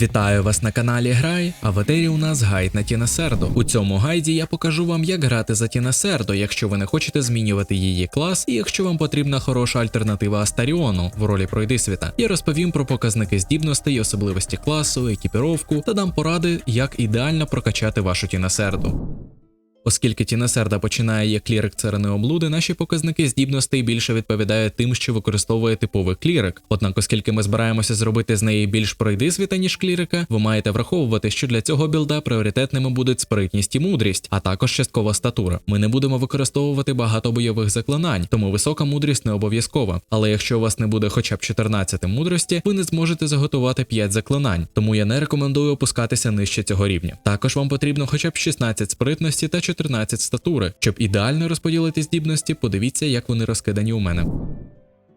Вітаю вас на каналі Грай, а в етері у нас гайд на Тінесердо. У цьому гайді я покажу вам, як грати за Тінесердо, якщо ви не хочете змінювати її клас, і якщо вам потрібна хороша альтернатива Астаріону в ролі пройдисвіта. Я розповім про показники здібностей, особливості класу, екіпіровку та дам поради, як ідеально прокачати вашу Тіна Серду. Оскільки Тінесерда починає як клірик царини облуди, наші показники здібностей більше відповідають тим, що використовує типовий клірик. Однак, оскільки ми збираємося зробити з неї більш пройдисвіта, ніж клірика, ви маєте враховувати, що для цього білда пріоритетними будуть спритність і мудрість, а також часткова статура. Ми не будемо використовувати багато бойових заклинань, тому висока мудрість не обов'язкова. Але якщо у вас не буде хоча б 14 мудрості, ви не зможете заготувати 5 заклинань, тому я не рекомендую опускатися нижче цього рівня. Також вам потрібно хоча б 16 спритності та 14 статури. Щоб ідеально розподілити здібності, подивіться, як вони розкидані у мене.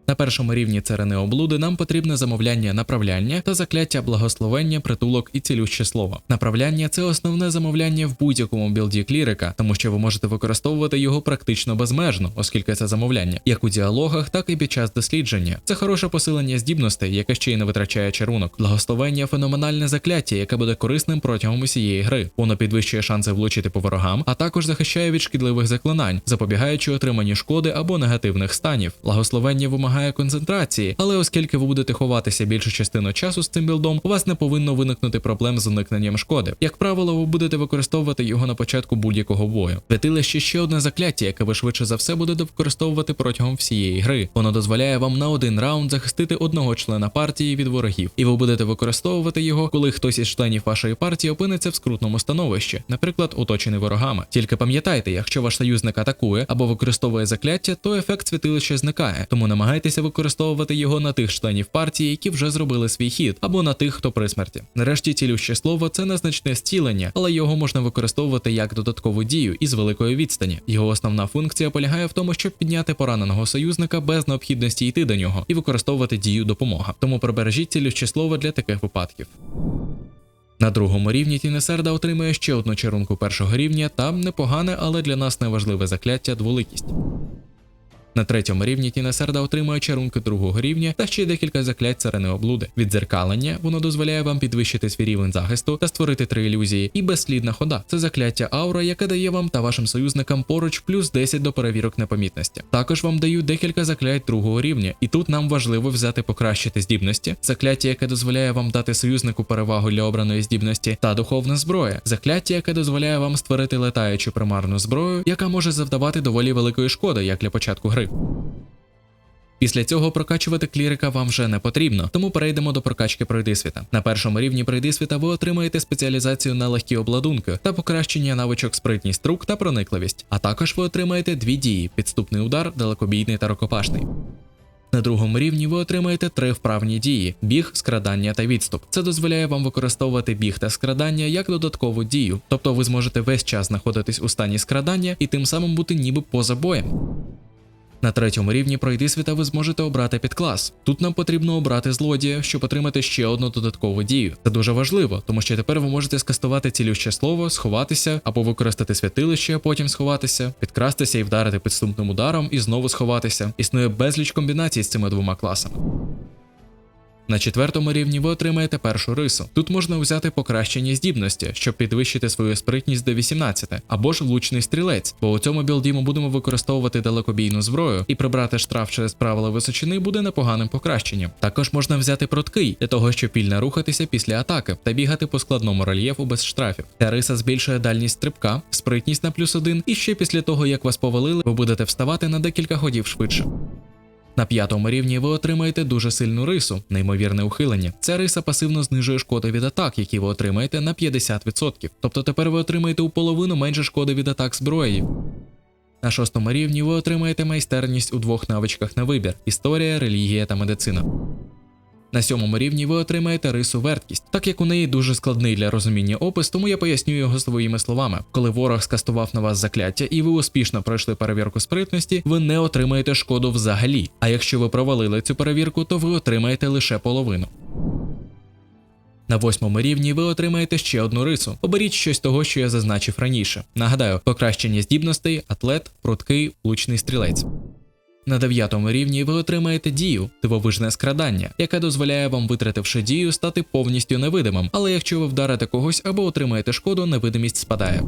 На першому рівні царини облуди нам потрібне замовляння направляння та закляття благословення, притулок і цілюще слово. Направляння це основне замовляння в будь-якому білді клірика, тому що ви можете використовувати його практично безмежно, оскільки це замовляння, як у діалогах, так і під час дослідження. Це хороше посилення здібностей, яке ще й не витрачає чарунок. Благословення феноменальне закляття, яке буде корисним протягом усієї гри. Воно підвищує шанси влучити по ворогам, а також захищає від шкідливих заклинань, запобігаючи отриманні шкоди або негативних станів. Благословення вимагає концентрації, але оскільки ви будете ховатися більшу частину часу з цим білдом, у вас не повинно виникнути проблем з уникненням шкоди. Як правило, ви будете використовувати його на початку будь-якого бою. Святилище ще одне закляття, яке ви швидше за все будете використовувати протягом всієї гри. Воно дозволяє вам на один раунд захистити одного члена партії від ворогів, і ви будете використовувати його, коли хтось із членів вашої партії опиниться в скрутному становищі, наприклад, оточений ворогами. Тільки пам'ятайте, якщо ваш союзник атакує або використовує закляття, то ефект святилища зникає, тому намагайтеся використовувати його на тих членів партії, які вже зробили свій хід, або на тих, хто при смерті. Нарешті цілюще слово це незначне зцілення, але його можна використовувати як додаткову дію із великої відстані. Його основна функція полягає в тому, щоб підняти пораненого союзника без необхідності йти до нього і використовувати дію допомога. Тому прибережіть цілюще слово для таких випадків. На другому рівні Тінесерда отримує ще одну чарунку першого рівня та непогане, але для нас неважливе закляття дволикість. На третьому рівні Тінесерда отримує чарунки другого рівня та ще декілька заклять царини облуди. Віддзеркалення воно дозволяє вам підвищити свій рівень захисту та створити три ілюзії. І безслідна хода це закляття аура, яке дає вам та вашим союзникам поруч плюс 10 до перевірок непомітності. Також вам дають декілька заклять другого рівня, і тут нам важливо взяти покращити здібності, закляття, яке дозволяє вам дати союзнику перевагу для обраної здібності, та духовна зброя, закляття, яке дозволяє вам створити летаючу примарну зброю, яка може завдавати доволі великої шкоди, як для початку гри. Після цього прокачувати клірика вам вже не потрібно, тому перейдемо до прокачки пройдисвіта. На першому рівні пройдисвіта ви отримаєте спеціалізацію на легкі обладунки та покращення навичок спритність рук та проникливість. А також ви отримаєте дві дії: підступний удар, далекобійний та рукопашний. На другому рівні ви отримаєте три вправні дії: біг, скрадання та відступ. Це дозволяє вам використовувати біг та скрадання як додаткову дію, тобто ви зможете весь час знаходитись у стані скрадання і тим самим бути ніби поза боєм. На третьому рівні пройди світа ви зможете обрати підклас. Тут нам потрібно обрати злодія, щоб отримати ще одну додаткову дію. Це дуже важливо, тому що тепер ви можете скастувати цілюще слово, сховатися або використати святилище, а потім сховатися, підкрастися і вдарити підступним ударом і знову сховатися. Існує безліч комбінацій з цими двома класами. На четвертому рівні ви отримаєте першу рису. Тут можна взяти покращення здібності, щоб підвищити свою спритність до 18, або ж влучний стрілець, бо у цьому білді ми будемо використовувати далекобійну зброю, і прибрати штраф через правила височини буде непоганим покращенням. Також можна взяти проткий для того, щоб вільно рухатися після атаки та бігати по складному рельєфу без штрафів. Ця риса збільшує дальність стрибка, спритність на плюс один, і ще після того, як вас повалили, ви будете вставати на декілька ходів швидше. На п'ятому рівні ви отримаєте дуже сильну рису, неймовірне ухилення. Ця риса пасивно знижує шкоди від атак, які ви отримаєте на 50%. Тобто тепер ви отримаєте у половину менше шкоди від атак зброї. На шостому рівні ви отримаєте майстерність у двох навичках на вибір: історія, релігія та медицина. На сьомому рівні ви отримаєте рису верткість, так як у неї дуже складний для розуміння опис, тому я поясню його своїми словами. Коли ворог скастував на вас закляття і ви успішно пройшли перевірку спритності, ви не отримаєте шкоду взагалі. А якщо ви провалили цю перевірку, то ви отримаєте лише половину. На восьмому рівні ви отримаєте ще одну рису. Оберіть щось того, що я зазначив раніше. Нагадаю, покращення здібностей, атлет, пруткий, влучний стрілець. На дев'ятому рівні ви отримаєте дію дивовижне скрадання, яке дозволяє вам, витративши дію, стати повністю невидимим. Але якщо ви вдарите когось або отримаєте шкоду, невидимість спадає.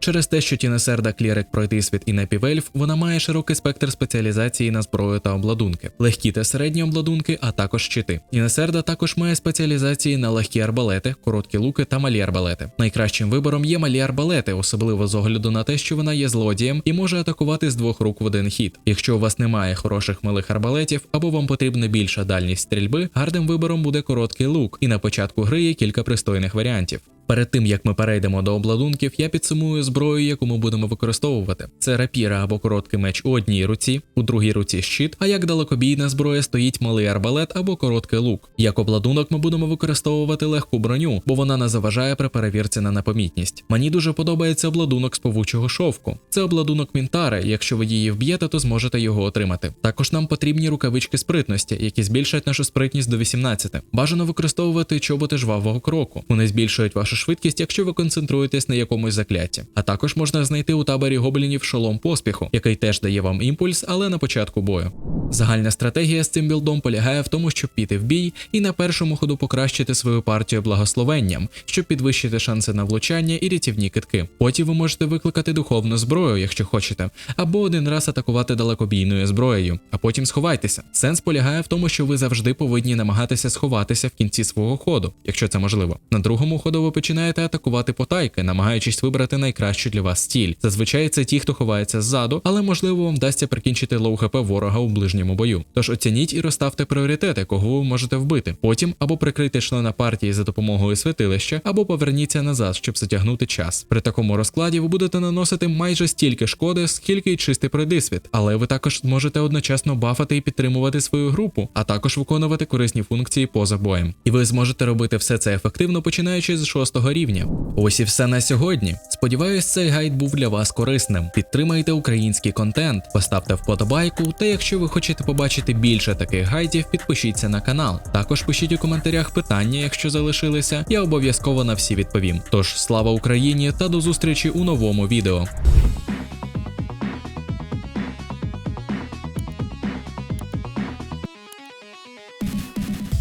Через те, що Тінесерда Клірик пройти світ і напівельф, вона має широкий спектр спеціалізації на зброю та обладунки, легкі та середні обладунки, а також щити. Тінесерда також має спеціалізації на легкі арбалети, короткі луки та малі арбалети. Найкращим вибором є малі арбалети, особливо з огляду на те, що вона є злодієм і може атакувати з двох рук в один хід. Якщо у вас немає хороших малих арбалетів або вам потрібна більша дальність стрільби, гарним вибором буде короткий лук, і на початку гри є кілька пристойних варіантів. Перед тим як ми перейдемо до обладунків, я підсумую зброю, яку ми будемо використовувати. Це рапіра або короткий меч у одній руці, у другій руці щит. А як далекобійна зброя стоїть малий арбалет або короткий лук. Як обладунок ми будемо використовувати легку броню, бо вона не заважає при перевірці на непомітність. Мені дуже подобається обладунок з повучого шовку. Це обладунок Мінтари. Якщо ви її вб'єте, то зможете його отримати. Також нам потрібні рукавички спритності, які збільшать нашу спритність до 18. Бажано використовувати чоботи жвавого кроку. Вони збільшують вашу швидкість, якщо ви концентруєтесь на якомусь закляті. А також можна знайти у таборі гоблінів шолом поспіху, який теж дає вам імпульс, але на початку бою. Загальна стратегія з цим білдом полягає в тому, щоб піти в бій і на першому ходу покращити свою партію благословенням, щоб підвищити шанси на влучання і рятівні китки. Потім ви можете викликати духовну зброю, якщо хочете, або один раз атакувати далекобійною зброєю, а потім сховайтеся. Сенс полягає в тому, що ви завжди повинні намагатися сховатися в кінці свого ходу, якщо це можливо. На другому ходу ви починаєте атакувати потайки, намагаючись вибрати найкращу для вас стіль. Зазвичай це ті, хто ховається ззаду, але можливо вам вдасться прикінчити лоу хп ворога у ближньому бою. Тож оцініть і розставте пріоритети, кого ви можете вбити. Потім або прикрийте члена партії за допомогою святилища, або поверніться назад, щоб затягнути час. При такому розкладі ви будете наносити майже стільки шкоди, скільки й чистий пройдисвіт, але ви також зможете одночасно бафати і підтримувати свою групу, а також виконувати корисні функції поза боєм. І ви зможете робити все це ефективно, починаючи з шостого рівня. Ось і все на сьогодні. Сподіваюсь, цей гайд був для вас корисним. Підтримайте український контент, поставте вподобайку, та якщо ви хочете побачити більше таких гайдів, підпишіться на канал. Також пишіть у коментарях питання, якщо залишилися, я обов'язково на всі відповім. Тож слава Україні та до зустрічі у новому відео.